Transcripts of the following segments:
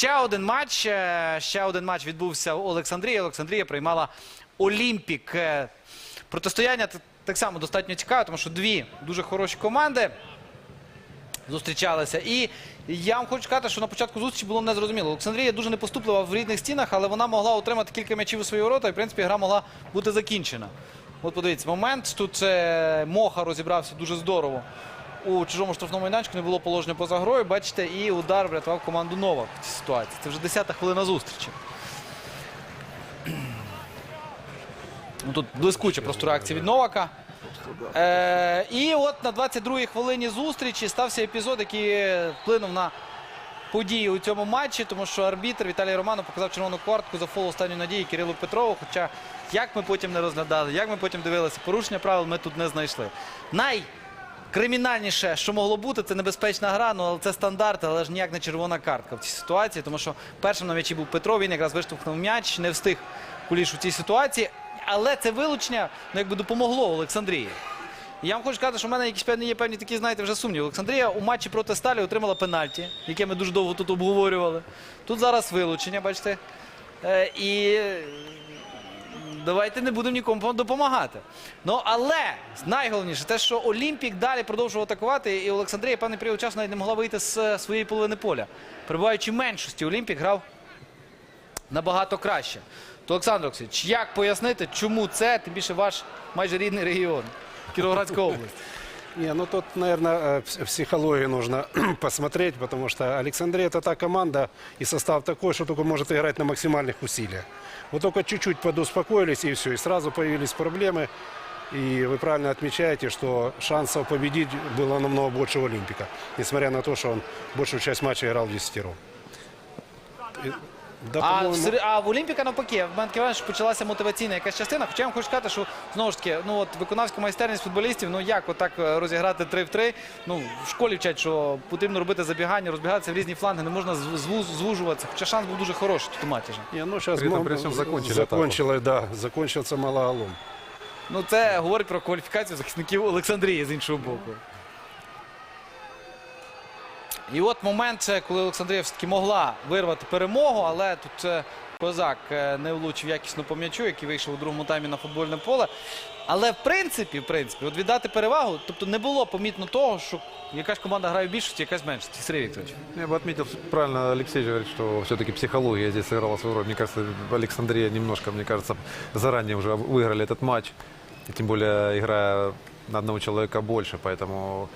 Ще один матч. е, Ще один матч відбувся у Олександрії. Олександрія приймала Олімпік. Е, Протистояння так само достатньо цікаве, тому що дві дуже хороші команди зустрічалися. І я вам хочу сказати, що на початку зустрічі було незрозуміло. Олександрія дуже непоступлива в рідних стінах, але вона могла отримати кілька м'ячів у свої ворота, і в принципі гра могла бути закінчена. От подивіться, момент. Тут е, Моха розібрався дуже здорово. У чужому штрафному майданчику не було положення поза грою. Бачите, і удар врятував команду Новак в цій ситуації. Це вже 10-та хвилина зустрічі. Ну, тут блискуча просто реакція від Новака. Е, і от на 22-й хвилині зустрічі стався епізод, який вплинув на події у цьому матчі, тому що арбітр Віталій Романов показав червону картку за фол останньої надії Кирилу Петрову. Хоча як ми потім не розглядали, як ми потім дивилися, порушення правил ми тут не знайшли. Найкримінальніше, що могло бути, це небезпечна гра, ну але це стандарт, але ж ніяк не червона картка в цій ситуації, тому що першим на м'ячі був Петро, він якраз виштовхнув м'яч, не встиг куліш у цій ситуації. Але це вилучення ну, якби допомогло Олександрії. Я вам хочу сказати, що в мене якісь певні є певні такі, знаєте, вже сумніви. Олександрія у матчі проти Сталі отримала пенальті, яке ми дуже довго тут обговорювали. Тут зараз вилучення, бачите. Е, і давайте не будемо нікому допомагати. Ну але найголовніше те, що Олімпік далі продовжував атакувати, і Олександрія певний період часу навіть не могла вийти з е, своєї половини поля. Перебуваючи меншості, Олімпік грав набагато краще. То Олександр Олексійович, як пояснити, чому це, тим більше ваш майже рідний регіон, Кіровоградська область? Не, ну тут, наверное, э, пс- психологию нужно посмотреть, потому что Александрия это та команда и состав такой, что только может играть на максимальных усилиях. Вот только чуть-чуть подуспокоились и все, и сразу появились проблемы. И вы правильно отмечаете, что шансов победить было намного больше у Олимпика, несмотря на то, что он большую часть матча играл в десятером. Да, А, в по-моему, Сер- а в Олімпіка навпаки, в мене таке що почалася мотиваційна якась частина. Хоча я вам хочу сказати, що знову ж таки, ну от виконавська майстерність футболістів, ну як отак е, розіграти 3 в 3. Ну, в школі вчать, що потрібно робити забігання, розбігатися в різні фланги, не можна зв- звужуватися. Хоча шанс був дуже хороший тут у матчі. же. не, ну сейчас При этом, при всем, закончили закончилось, да, закончился малоголом. Ну це говорить про кваліфікацію захисників Олександрії з іншого боку. І от момент, це, коли Олександрія все-таки могла вирвати перемогу, але тут е, Козак е, не влучив якісно по м'ячу, який вийшов у другому таймі на футбольне поле. Але в принципі, в принципі, от віддати перевагу, тобто не було помітно того, що якась команда грає в більшості, якась в меншості. Сергій Вікторович. Я бы отметил, правильно Алексей же говорит, что все-таки психология здесь сыграла свою роль. Мне кажется, Александрия немножко, мне кажется, заранее уже выиграли этот матч. И тем более играя на одного человека больше, поэтому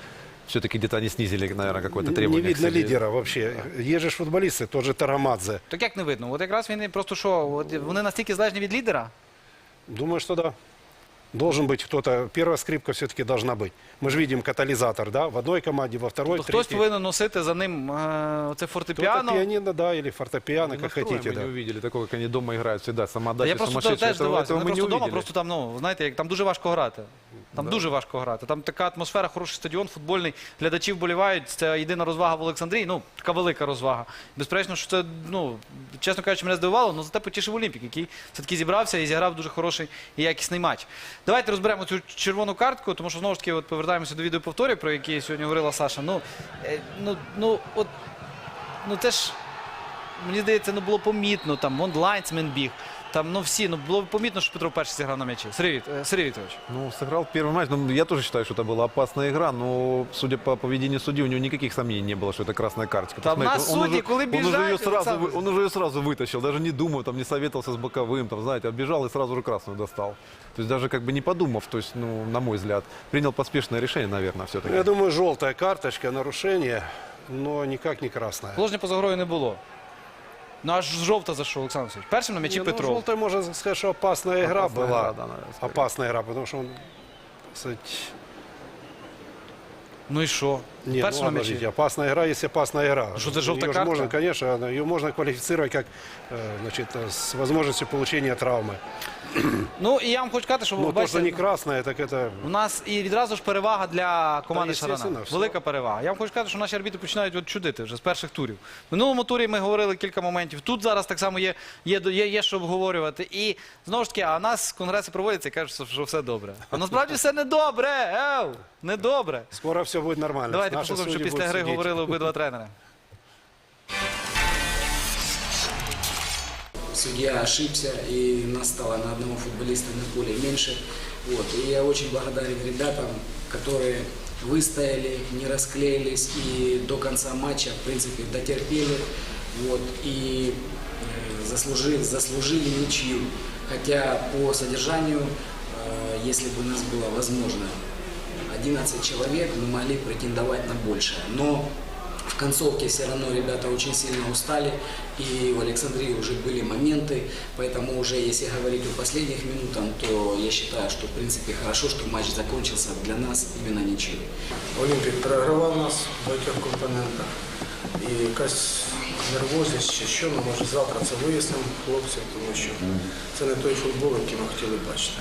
все-таки где-то они снизили, наверное, какое-то Не требование. к видно себе. лидера вообще. Есть же ж футболисты, тот же Тарамадзе. Так як не видно? От якраз він і просто що, от вони настільки залежні від лідера. Думаю, что да. Должен быть кто-то. Первая скрипка все-таки должна быть. Мы же видим катализатор, да, в одной команде, во второй, То в хтось третьей. повинен носити за ним е, оце Кто-то фортепіано. пианино, да, или фортепиано, Ну, как настроем хотите, мы да. не увидели такого, как они дома играют всегда, Та самоотдача я просто сумасшедшая. теж Этого, здивався. этого Вони мы не просто вдома, увидели. просто там, ну, знаєте, як там дуже важко грати. Там дуже важко грати. Там така атмосфера, хороший стадіон, футбольний. Глядачі вболівають. Це єдина розвага в Олександрії. Ну, така велика розвага. Безперечно, що це, ну, чесно кажучи, мене здивувало, але зате потішив Олімпік, який все-таки зібрався і зіграв дуже хороший і якісний матч. Давайте розберемо цю червону картку, тому що знову ж таки от повертаємося до відеоповторів, про які сьогодні говорила Саша. Ну, е, ну, ну, от, ну це ж мені здається, ну було помітно, там вон лайнсмен біг. Там ну всі, ну було помітно, що Петро перший зіграв на м'ячі. Сергій, Віт- е, Сергій Вікторович. Ну, сыграл первый матч. Ну, я тоже считаю, что это была опасная игра, но, судя по поведению судьи, у него никаких сомнений не было, что это красная карточка. Там Посмотрите, нас он судьи, уже- коли он уже бежать, ее сразу, Александр вы- он уже ее сразу вытащил, даже не думая, там не советовался с боковым, там, знаете, оббежал и сразу же красную достал. То есть даже как бы не подумав, то есть, ну, на мой взгляд, принял поспешное решение, наверное, все-таки. Я думаю, желтая карточка, нарушение, но никак не красная. Положення поза грою не було. Ну аж жовта за що, Олександр Олексійович? Першим на м'ячі Не, ну, Петро. желтая, можно сказать, что опасная игра Опасная была. игра, да, наверное, скорее. опасная игра, потому что он, кстати, Ну і що? не, Першим ну, на подождите, м'ячі. опасная игра, есть опасная игра. Что за желтая Её же картка? Можно, конечно, она- ее можно квалифицировать как э, значит, э, с возможностью получения травмы. Ну і я вам хочу сказати, що Но то, что не так это у нас і відразу ж перевага для команди Та, Шарана. естественно, все. Велика перевага. Я вам хочу сказати, що наші арбітри починають от чудити вже з перших турів. В минулому турі ми говорили кілька моментів. Тут зараз так само є, є, є, є що обговорювати. І знову ж таки, а у нас конгреси проводяться і кажуть, що все добре. А насправді все недобре. Ев! Недобре. скоро все будет нормально. Давайте Наши послухаємо, що судьи після гри судить. говорили обидва тренери. Судья ошибся и нас стало на одного футболиста на поле меньше. Вот. И я очень благодарен ребятам, которые выстояли, не расклеились и до конца матча, в принципе, дотерпели. Вот. И э, заслужили, заслужили ничью. Хотя по содержанию, э, если бы у нас было возможно 11 человек, мы могли претендовать на большее. Но в концовке все равно ребята очень сильно устали, и в Александрии уже были моменты, поэтому уже если говорить о последних минутах, то я считаю, что в принципе хорошо, что матч закончился для нас именно ничего. Олімпік перегравав нас в багатьох компонентах. І якась нервозність чи що, ну може завтра це вияснимо хлопців, тому що це не той футбол, який ми хотіли бачити.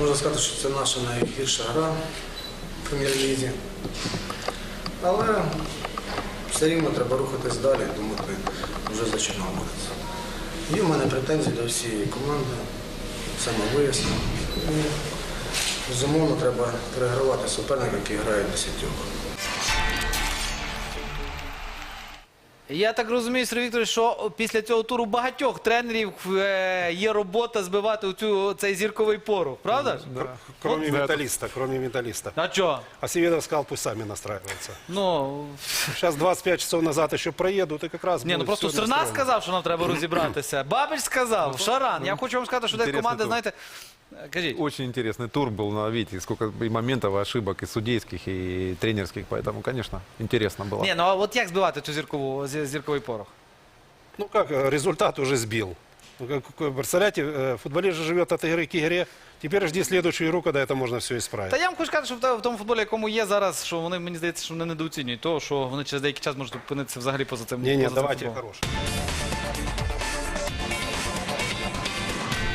Можна сказати, що це наша найгірша гра в прем'єр-лізі. Але все рівно треба рухатись далі, думати вже за Чорноморець. Є в мене претензії до всієї команди, саме вияснено. І, Безумовно, треба перегравати суперника, який грає десятьох. Я так розумію, Сергій Вікторович, що після цього туру багатьох тренерів е, є робота збивати цю, цей зірковий порох, правда? ж? Кроме да, металлиста, кроме металлиста. А що? А Севедов сказал, пусть сами настраиваются. Ну, Сейчас 25 часов назад еще проедут, и как раз ні, ну будет просто всё Стерна настроено. сказав, що нам треба розібратися. Бабич сказав, Шаран. Я хочу вам сказати, що десь Інтересний команди, тур. знаєте, е, кажіть. Очень интересный тур был, на видите, сколько и моментов, и ошибок, и судейских, и тренерских, поэтому, конечно, интересно было. Ні, ну а от як збивати цю зіркову, зі- зірковий порох? Ну как, э, результат уже сбил. Ну, как- как- Представляете, э, футболист же живет от игры к игре. Теперь жди следующую игру, когда это можно все исправить. Та я вам хочу сказати, що в те- в тому футболі, якому є зараз, що вони, мені здається, що вони недооцінюють того, що вони через деякий час можуть опинитися взагалі поза цим. Не-не, поза цим давайте футболом. хороший.